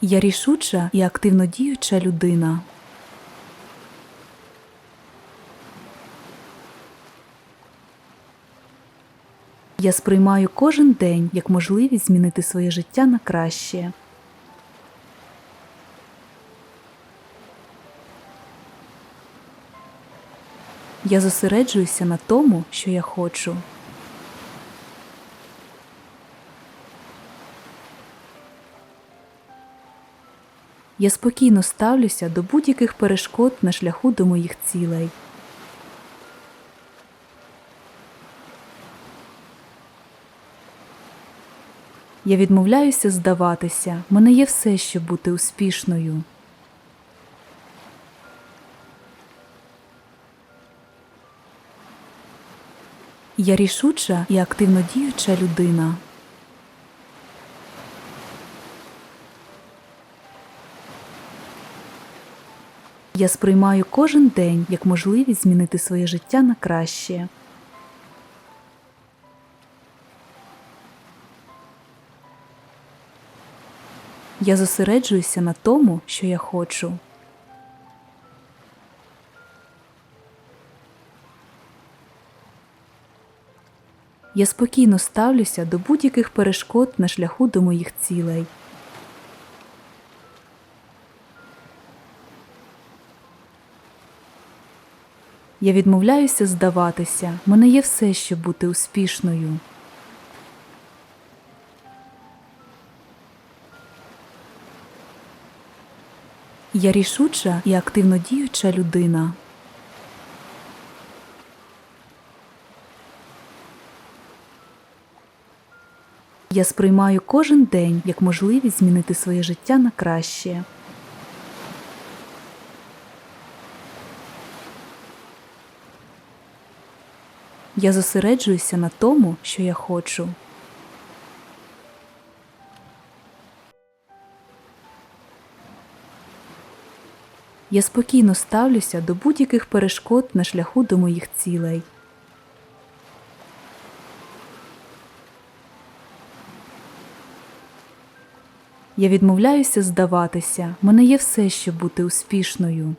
Я рішуча і активно діюча людина. Я сприймаю кожен день як можливість змінити своє життя на краще. Я зосереджуюся на тому, що я хочу. Я спокійно ставлюся до будь-яких перешкод на шляху до моїх цілей. Я відмовляюся здаватися, мене є все, щоб бути успішною. Я рішуча і активно діюча людина. Я сприймаю кожен день як можливість змінити своє життя на краще. Я зосереджуюся на тому, що я хочу. Я спокійно ставлюся до будь-яких перешкод на шляху до моїх цілей. Я відмовляюся здаватися, мене є все, щоб бути успішною. Я рішуча і активно діюча людина. Я сприймаю кожен день як можливість змінити своє життя на краще. Я зосереджуюся на тому, що я хочу. Я спокійно ставлюся до будь-яких перешкод на шляху до моїх цілей. Я відмовляюся здаватися, мене є все, щоб бути успішною.